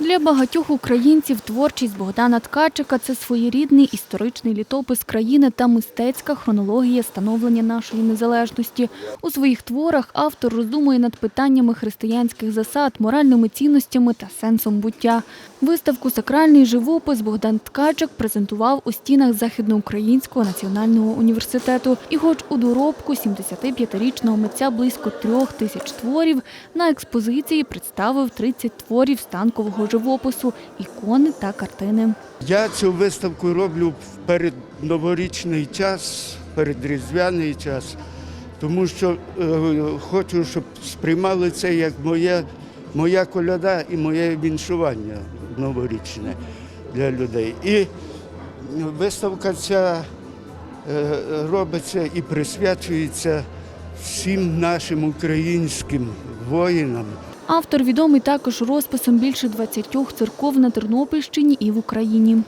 Для багатьох українців творчість Богдана Ткачика це своєрідний історичний літопис країни та мистецька хронологія становлення нашої незалежності. У своїх творах автор роздумує над питаннями християнських засад, моральними цінностями та сенсом буття. Виставку Сакральний живопис Богдан Ткачик презентував у стінах Західноукраїнського національного університету. І хоч у доробку 75-річного митця близько трьох тисяч творів, на експозиції представив 30 творів станкового живопису, ікони та картини. Я цю виставку роблю в передноворічний час, передріздвяний час, тому що е, хочу, щоб сприймали це як моє, моя коляда і моє віншування новорічне для людей. І виставка ця е, робиться і присвячується всім нашим українським воїнам. Автор відомий також розписом більше 20 церков на Тернопільщині і в Україні.